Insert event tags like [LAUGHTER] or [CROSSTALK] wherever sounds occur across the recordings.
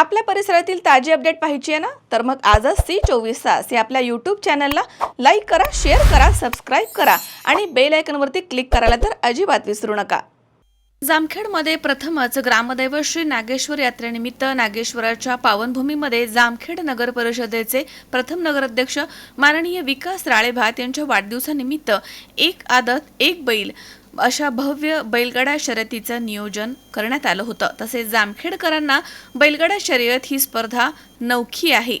आपल्या परिसरातील ताजी अपडेट पाहिजे आहे ना? तर मग आजच सी चोवीस तास या आपल्या यूट्यूब चॅनलला लाईक करा शेअर करा सबस्क्राईब करा आणि बेल आयकनवरती क्लिक करायला तर अजिबात विसरू नका. जामखेडमध्ये प्रथमच ग्रामदैवत श्री नागेश्वर यात्रेनिमित्त नागेश्वराच्या पावनभूमीमध्ये जामखेड नगर परिषदेचे प्रथम नगराध्यक्ष माननीय विकास राळेभात यांच्या वाढदिवसानिमित्त एक आदत एक बैल. अशा भव्य बैलगाडा शर्यतीचं नियोजन करण्यात आलं होतं. तसेच जामखेडकरांना बैलगाडा शर्यत ही स्पर्धा नौखी आहे.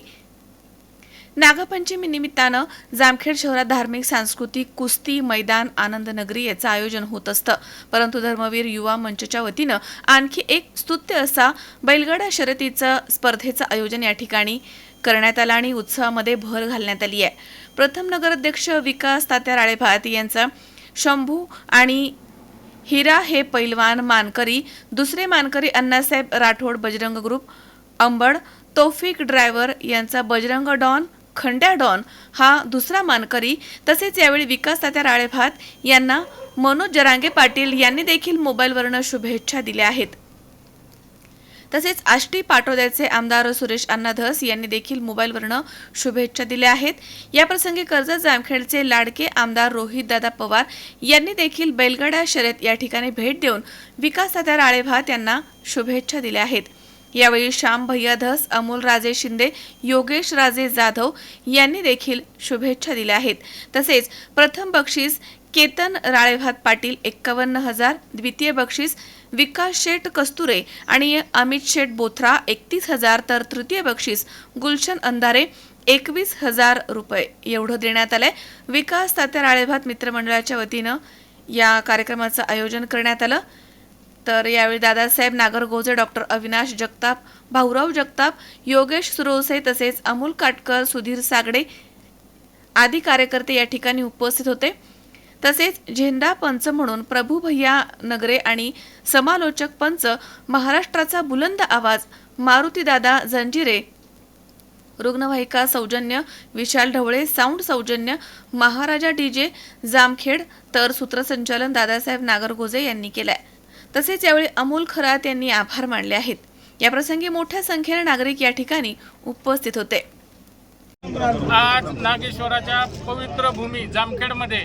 नागपंचमी निमित्तानं जामखेड शहरात धार्मिक सांस्कृतिक कुस्ती मैदान आनंद नगरी याचं आयोजन होत असतं. परंतु धर्मवीर युवा मंचच्या वतीनं आणखी एक स्तुत्य असा बैलगाडा शर्यतीचं स्पर्धेचं आयोजन या ठिकाणी करण्यात आलं आणि उत्सवामध्ये भर घालण्यात आली आहे. प्रथम नगराध्यक्ष विकास तात्या राळेभात यांचा शंभू आणि हिरा हे पैलवान मानकरी. दुसरे मानकरी अण्णासाहेब राठोड बजरंग ग्रुप अंबड तौफिक ड्रायव्हर यांचा बजरंग डॉन खंड्या डॉन हा दुसरा मानकरी. तसेच यावेळी विकास तात्या राळेभात यांना मनोज जरांगे पाटील यांनी देखील मोबाईलवरनं शुभेच्छा दिल्या आहेत. तसेच आष्टी पाटोद्याचे आमदार सुरेश अण्णा धस यांनी देखील मोबाईलवरनं शुभेच्छा दिल्या आहेत. याप्रसंगी कर्जत जामखेडचे लाडके आमदार रोहितदादा पवार यांनी देखील बैलगाडा शर्यत या ठिकाणी भेट देऊन विकास राळेभात यांना शुभेच्छा दिल्या आहेत. यावेळी श्याम भैया धस अमोल राजे शिंदे योगेश राजे जाधव यांनी देखील शुभेच्छा दिल्या आहेत. तसेच प्रथम बक्षीस केतन राळेभात पाटील एक्कावन्न हजार द्वितीय बक्षीस विकास शेठ कस्तुरे आणि अमित शेठ बोथरा एकतीस हजार तर तृतीय बक्षीस गुलशन अंधारे एकवीस हजार रुपये. एवढं देण्यात आलंय. विकास तात्या राळेभात मित्रमंडळाच्या वतीनं या कार्यक्रमाचं आयोजन करण्यात आलं. तर यावेळी दादासाहेब नागरगोजे डॉक्टर अविनाश जगताप भाऊराव जगताप योगेश सुरोसे तसेच अमोल काटकर सुधीर सागडे आदी कार्यकर्ते या ठिकाणी उपस्थित होते. तसेच झेंडा पंच म्हणून प्रभू भैया नगरे आणि समालोचक पंच महाराष्ट्राचा बुलंद आवाज मारुतीदादा जंजिरे रुग्णवाहिका सौजन्य विशाल ढवळे साऊंड सौजन्य महाराजा डीजे जामखेड तर सूत्रसंचालन दादासाहेब नागरगोजे यांनी केलंय. तसेच यावेळी अमोल खरात यांनी आभार मानले आहेत. याप्रसंगी मोठ्या संख्येने नागरिक या ठिकाणी उपस्थित होते. आज नागेश्वराच्या पवित्र भूमी जामखेडमध्ये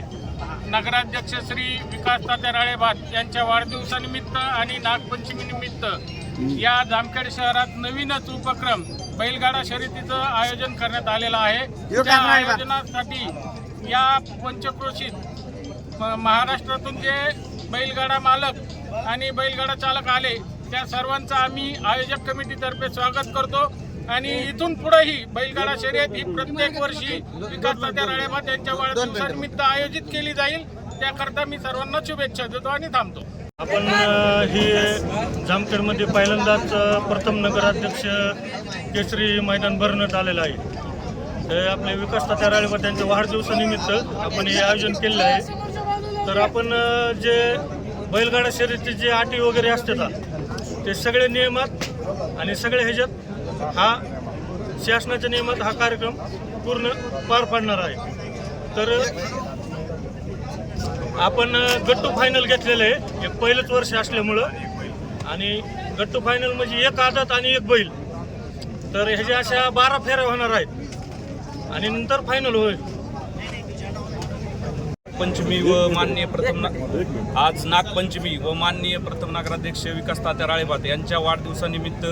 नगराध्यक्ष श्री विकास तात्या राळेभात यांच्या वाढदिवसानिमित्त आणि नागपंचमीनिमित्त या जामखेड शहरात नवीनच उपक्रम बैलगाडा शर्यतीचं आयोजन करण्यात आलेलं आहे. त्या आयोजनासाठी या पंचक्रोशीत म- महाराष्ट्रातून जे बैलगाडा मालक आणि बैलगाडा चालक आले त्या सर्वांचं आम्ही आयोजक कमिटीतर्फे स्वागत करतो. आणि इथून पुढेही बैलगाडा शर्यत ही प्रत्येक वर्षी विकासदात्या तात्या राळेभात यांच्या वाढदिवसानिमित्त आयोजित केली जाईल. त्याकरता मी सर्वांना शुभेच्छा देतो आणि थांबतो. आपण ही जामखेडमध्ये पहिल्यांदाच प्रथम नगराध्यक्ष केसरी मैदान भरण्यात आलेलं आहे. तर आपले विकास तात्या राळेकर त्यांच्या वाढदिवसानिमित्त आपण हे आयोजन केलेलं आहे. तर आपण जे बैलगाडा शर्यतीचे जे अटी वगैरे असतात ते सगळे नियमात आणि सगळे ह्याच्यात हा शासनाच्या नियमात हा कार्यक्रम पूर्ण पार पाडणार आहे. तर आपण गट्टू फायनल घेतलेलं आहे. हे पहिलंच वर्ष असल्यामुळं. आणि गट्टू फायनल म्हणजे एक आदत आणि एक बैल. तर ह्याच्या अशा बारा फेऱ्या होणार आहेत. आणि नंतर फायनल होईल. पंचमी व माननीय प्रथम ना- आज नागपंचमी व माननीय प्रथम नगराध्यक्ष विकास तात्या राळेभात यांच्या वाढदिवसानिमित्त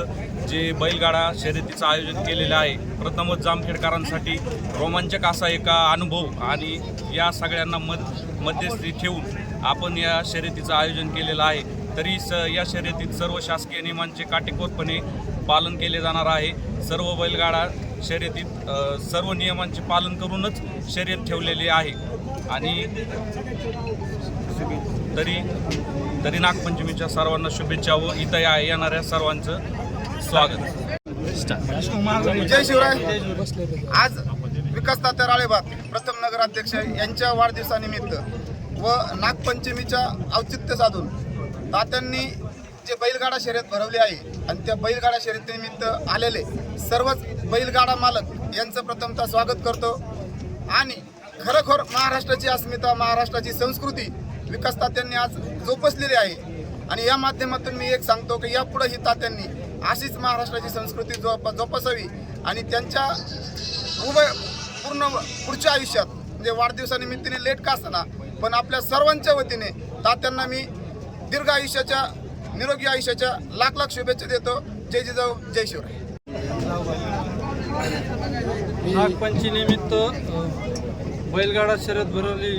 जे बैलगाडा शर्यतीचं आयोजन केलेलं आहे प्रथमच जामखेडकरांसाठी रोमांचक असा एका अनुभव आणि या सगळ्यांना मध मध्यस्थी ठेवून आपण या शर्यतीचं आयोजन केलेलं आहे. तरी स या शर्यतीत सर्व शासकीय नियमांचे काटेकोरपणे पालन केले जाणार आहे. सर्व बैलगाडा शर्यतीत सर्व नियमांचे पालन करूनच शर्यत ठेवलेली आहे. आणि तरी तरी नागपंचमीच्या सर्वांना शुभेच्छा व इथं येणाऱ्या सर्वांचं स्वागत. जय शिवराय. आज विकास तात्या राळेबाग प्रथम नगराध्यक्ष यांच्या वाढदिवसानिमित्त व नागपंचमीच्या औचित्य साधून तात्यांनी जे बैलगाडा शर्यत भरवली आहे आणि त्या बैलगाडा शर्यतीनिमित्त आलेले सर्वच बैलगाडा मालक यांचं प्रथमतः स्वागत करतो. आणि खरोखर महाराष्ट्राची अस्मिता महाराष्ट्राची संस्कृती विकास तात्यांनी आज जोपासलेली आहे. आणि या माध्यमातून मी एक सांगतो की यापुढेही तात्यांनी अशीच महाराष्ट्राची संस्कृती जोप जोपासावी आणि त्यांच्या उभय पूर्ण पुढच्या आयुष्यात म्हणजे वाढदिवसानिमित्ताने लेट का असताना पण आपल्या सर्वांच्या वतीने तात्यांना मी दीर्घ आयुष्याच्या निरोगी आयुष्याच्या लाख लाख शुभेच्छा देतो. जय जिजाऊ जय शिवराय. नागपंचमीनिमित्त बैलगाडा शर्यत भरवली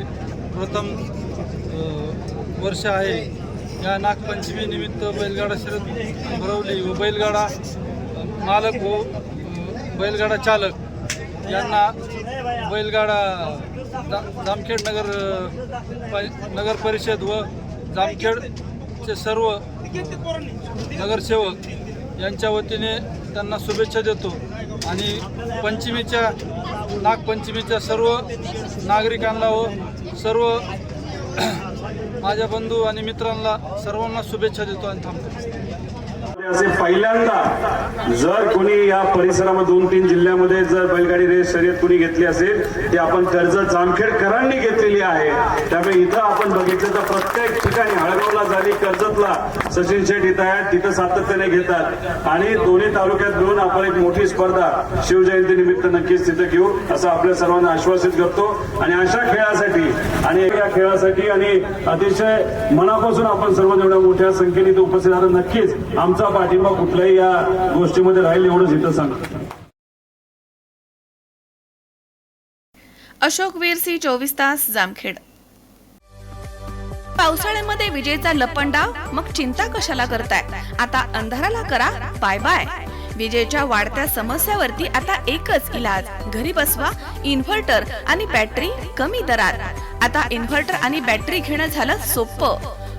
प्रथम वर्ष आहे. या नागपंचमीनिमित्त बैलगाडा शर्यत भरवली व बैलगाडा मालक व बैलगाडा चालक यांना बैलगाडा जा जामखेड नगर नगर परिषद व जामखेडचे सर्व नगरसेवक यांच्या वतीने त्यांना शुभेच्छा देतो. आणि पंचमीच्या नागपंचमीच्या सर्व नागरिकांना व सर्व [CLEARS THROAT] माझ्या बंधू आणि मित्रांना सर्वांना शुभेच्छा देतो आणि थांबतो. असे पहिल्यांदा जर कोणी या परिसरामध्ये दोन तीन जिल्ह्यामध्ये जर बैलगाडी रेस शर्यत कोणी घेतली असेल ती आपण कर्जत जामखेडकरांनी घेतलेली आहे. त्यामुळे इथं आपण बघितलं तर प्रत्येक ठिकाणी हळगावला झाली कर्जतला सचिन शेठ इथं आहेत तिथं सातत्याने घेतात. आणि दोन्ही तालुक्यात मिळून आपण एक मोठी स्पर्धा शिवजयंती निमित्त नक्कीच तिथं घेऊ असं आपल्या सर्वांना आश्वासित करतो. आणि अशा खेळासाठी आणि या खेळासाठी आणि अतिशय मनापासून आपण सर्व एवढ्या मोठ्या संख्येने इथं उपस्थित आहात. नक्कीच आमचा पाठिंबा कुठल्याही या गोष्टीमध्ये राहील एवढंच इथं सांगतो अशोक वीरसी चोवीस तास जामखेड. पावसाळ्यामध्ये विजेचा लपंडाव मग चिंता कशाला करताय? आता अंधाराला करा बाय बाय विजेच्या वाढत्या समस्यावरती आता एकच इलाज. घरी बसवा इन्व्हर्टर आणि बॅटरी कमी दरात. आता इन्व्हर्टर आणि बॅटरी घेणं झालं सोपं.